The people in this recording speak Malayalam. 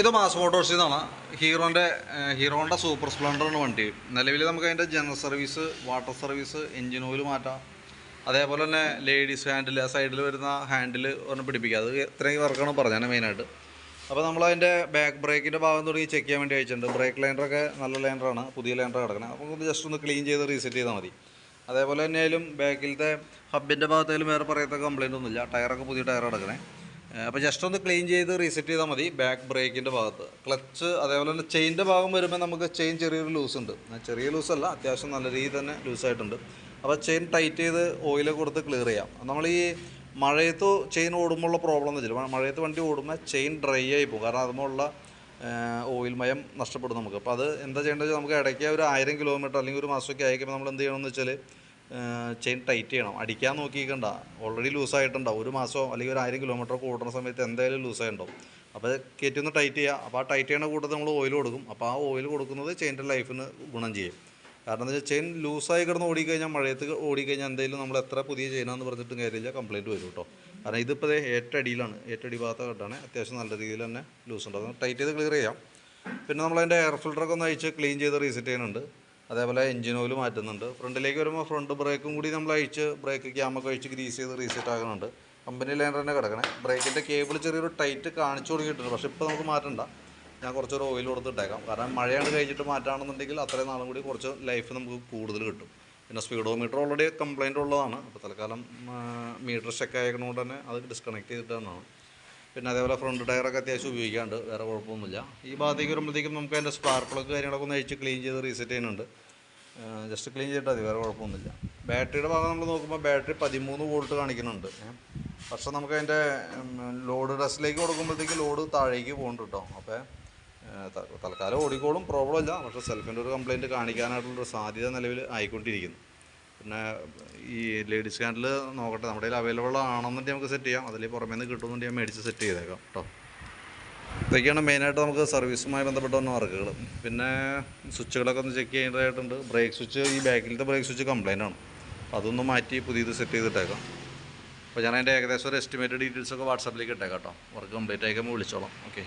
ഇത് മാസ് മോട്ടോഴ്സിൽ നിന്നാണ് ഹീറോന്റെ ഹീറോന്റെ സൂപ്പർ സ്പ്ലെൻഡറാണ് വണ്ടി. നിലവിൽ നമുക്ക് അതിന്റെ general service water service engine oil മാറ്റാം. അതേപോലെ തന്നെ ലേഡീസ് ഹാൻഡിൽ ആ സൈഡിൽ വരുന്ന ഹാൻഡിൽ ഒന്ന് പിടിപ്പിക്കുക അത് ഇത്രയും വർക്കാണ് പറഞ്ഞത് മെയിനായിട്ട് അപ്പോൾ നമ്മൾ അതിന്റെ ബാക്ക് ബ്രേക്കിന്റെ ഭാഗം തുടങ്ങി ചെക്ക് ചെയ്യാൻ വേണ്ടി അയച്ചിട്ടുണ്ട്. ബ്രേക്ക് ലൈനറൊക്കെ നല്ല ലൈനറാണ് പുതിയ ലൈനർ കിടക്കുന്നത് അപ്പോൾ ഒന്ന് ജസ്റ്റ് ഒന്ന് ക്ലീൻ ചെയ്ത് റീസെറ്റ് ചെയ്താൽ മതി. അതേപോലെ തന്നെ ആയാലും ബാക്കിലത്തെ ഹബിന്റെ ഭാഗത്തായാലും വേറെ പറയത്ത കംപ്ലൈന്റ് ഒന്നുമില്ല. ടയറൊക്കെ പുതിയ ടയർ കിടക്കണേ. അപ്പോൾ ജസ്റ്റ് ഒന്ന് ക്ലീൻ ചെയ്ത് റീസെറ്റ് ചെയ്താൽ മതി ബാക്ക് ബ്രേക്കിന്റെ ഭാഗത്ത്. ക്ലച്ച് അതേപോലെ തന്നെ ചെയിന്റെ ഭാഗം വരുമ്പോൾ നമുക്ക് ചെയിൻ ചെറിയൊരു ലൂസ് ഉണ്ട്. ചെറിയ ലൂസല്ല അത്യാവശ്യം നല്ല രീതിയിൽ തന്നെ ലൂസായിട്ടുണ്ട് അപ്പോൾ ചെയിൻ ടൈറ്റ് ചെയ്ത് ഓയിൽ കൊടുത്ത് ക്ലിയർ ചെയ്യാം. നമ്മൾ ഈ മഴയത്ത് ചെയിൻ ഓടുമ്പോഴുള്ള പ്രോബ്ലം എന്ന് വെച്ചാൽ മഴയത്ത് വണ്ടി ഓടുമ്പോൾ ചെയിൻ ഡ്രൈ ആയി പോകും. കാരണം അതുമുള്ള ഓയിൽ മയം നഷ്ടപ്പെടും നമുക്ക്. അപ്പോൾ അത് എന്താ ചെയ്യേണ്ടത് നമുക്ക് ഇടയ്ക്ക് ഒരു ആയിരം കിലോമീറ്റർ അല്ലെങ്കിൽ ഒരു മാസമൊക്കെ അയക്കുമ്പോൾ നമ്മൾ എന്ത് ചെയ്യണമെന്ന് വെച്ചാൽ ചെയിൻ ടൈറ്റ് ചെയ്യണം. അടിക്കാൻ നോക്കിക്കണ്ട. ഓൾറെഡി ലൂസായിട്ടുണ്ടാവും ഒരു മാസമോ അല്ലെങ്കിൽ ഒരു ആയിരം കിലോമീറ്റർ ഓടുന്ന സമയത്ത് എന്തായാലും ലൂസായിട്ടുണ്ടാവും അപ്പോൾ കയറ്റി ഒന്ന് ടൈറ്റ് ചെയ്യുക അപ്പോൾ ആ ടൈറ്റ് ചെയ്യണ കൂട്ടത്തിൽ നമ്മൾ ഓയിൽ കൊടുക്കും. അപ്പോൾ ആ ഓയിൽ കൊടുക്കുന്നത് ചെയിന്റെ ലൈഫിന് ഗുണം ചെയ്യും. കാരണം എന്താ വെച്ചാൽ ചെയിൻ ലൂസായി കിടന്ന് ഓടിക്കഴിഞ്ഞാൽ മഴയത്ത് ഓടിക്കഴിഞ്ഞാൽ എന്തെങ്കിലും നമ്മൾ എത്ര പുതിയ ചെയിനാന്ന് പറഞ്ഞിട്ടും കാര്യമില്ല. കംപ്ലയിന്റ് വരും കേട്ടോ. കാരണം ഇതിപ്പോൾ ദേ ഏറ്റടിയിലാണ് ഏറ്റടി ഭാഗത്ത് കെട്ടാണ് അത്യാവശ്യം നല്ല രീതിയിൽ തന്നെ ലൂസ് ഉണ്ട്. ടൈറ്റ് ചെയ്ത് ക്ലിയർ ചെയ്യാം. പിന്നെ നമ്മളതിന്റെ എയർ ഫിൽറ്ററൊക്കെ ഒന്ന് അയച്ച് ക്ലീൻ ചെയ്ത് റീസെറ്റ് ചെയ്യുന്നുണ്ട് അതേപോലെ എഞ്ചിൻ ഓയിൽ മാറ്റുന്നുണ്ട്. ഫ്രണ്ടിലേക്ക് വരുമ്പോൾ ഫ്രണ്ട് ബ്രേക്കും കൂടി നമ്മൾ അഴിച്ച് ബ്രേക്ക് ക്യാമൊക്കെ അഴിച്ച് ഗ്രീസ് ചെയ്ത് റീസെറ്റ് ആകുന്നുണ്ട് കമ്പനി ലൈനർ തന്നെ കിടക്കണേ. ബ്രേക്കിന്റെ കേബിൾ ചെറിയൊരു ടൈറ്റ് കാണിച്ചു തുടങ്ങിയിട്ടുണ്ട് പക്ഷേ ഇപ്പോൾ നമുക്ക് മാറ്റണ്ട. ഞാൻ കുറച്ചൊരു ഓയിൽ കൊടുത്തിട്ടേക്കാം കാരണം മഴയാണ് കഴിഞ്ഞിട്ട് മാറ്റുകയാണെന്നുണ്ടെങ്കിൽ അത്രയും നാളും കൂടി കുറച്ച് ലൈഫ് നമുക്ക് കൂടുതൽ കിട്ടും. പിന്നെ സ്പീഡോമീറ്റർ ഓൾറെഡി കംപ്ലൈന്റ് ഉള്ളതാണ്. അപ്പോൾ തൽക്കാലം മീറ്റർ ചെക്ക് ആയതുകൊണ്ട് തന്നെ അത് ഡിസ്കണക്ട് ചെയ്തിട്ടാണ് പിന്നെ അതേപോലെ ഫ്രണ്ട് ടയറൊക്കെ അത്യാവശ്യം ഉപയോഗിക്കാണ്ട് വേറെ കുഴപ്പമൊന്നുമില്ല. ഈ ഭാഗത്തേക്ക് വരുമ്പോഴത്തേക്കും നമുക്ക് അതിന്റെ സ്പാർക്ക് പ്ലഗ് കാര്യങ്ങളൊക്കെ ഒന്ന് അഴിച്ച് ക്ലീൻ ചെയ്ത് റീസെറ്റ് ചെയ്യുന്നുണ്ട്. ജസ്റ്റ് ക്ലീൻ ചെയ്തിട്ട് മതി വേറെ കുഴപ്പമൊന്നുമില്ല. ബാറ്ററിയുടെ ഭാഗം നമ്മൾ നോക്കുമ്പോൾ ബാറ്ററി പതിമൂന്ന് വോൾട്ട് കാണിക്കുന്നുണ്ട്. പക്ഷെ നമുക്ക് അതിന്റെ ലോഡ് ടെസ്റ്റിലേക്ക് കൊടുക്കുമ്പോഴത്തേക്ക് ലോഡ് താഴേക്ക് പോകുന്നുണ്ട് കേട്ടോ അപ്പോൾ തൽക്കാലം ഓടിക്കോളും പ്രോബ്ലം ഇല്ല. പക്ഷേ സെൽഫിന്റെ ഒരു കംപ്ലയിന്റ് കാണിക്കാനായിട്ടുള്ളൊരു സാധ്യത നിലവിൽ ആയിക്കൊണ്ടിരിക്കുന്നു. പിന്നെ ഈ ലേഡീസ് ഹാൻഡിൽ നോക്കട്ടെ നമ്മുടെ കയ്യിൽ അവൈലബിൾ ആണെന്നുണ്ടെങ്കിൽ നമുക്ക് സെറ്റ് ചെയ്യാം. അതിൽ പുറമേ നിന്ന് കിട്ടുമെന്നുണ്ടെങ്കിൽ മേടിച്ച് സെറ്റ് ചെയ്തേക്കാം കേട്ടോ ഇതൊക്കെയാണ് മെയിനായിട്ട് നമുക്ക് സർവീസുമായി ബന്ധപ്പെട്ട വന്ന വർക്കുകൾ പിന്നെ സ്വിച്ചുകളൊക്കെ ഒന്ന് ചെക്ക് ചെയ്യേണ്ടതായിട്ടുണ്ട്. ബ്രേക്ക് സ്വിച്ച് ഈ ബാക്കിലത്തെ ബ്രേക്ക് സ്വിച്ച് കംപ്ലൈന്റ് ആണ്. അതൊന്ന് മാറ്റി പുതിയത് സെറ്റ് ചെയ്തിട്ടേക്കാം. അപ്പോൾ ഞാൻ അതിന്റെ ഏകദേശം ഒരു എസ്റ്റിമേറ്റഡ് ഡീറ്റെയിൽസ് ഒക്കെ വാട്സാപ്പിലേക്ക് ഇട്ടേക്കാം കേട്ടോ വർക്ക് കംപ്ലീറ്റ് ആയിക്കുമ്പോൾ വിളിച്ചോളാം. ഓക്കെ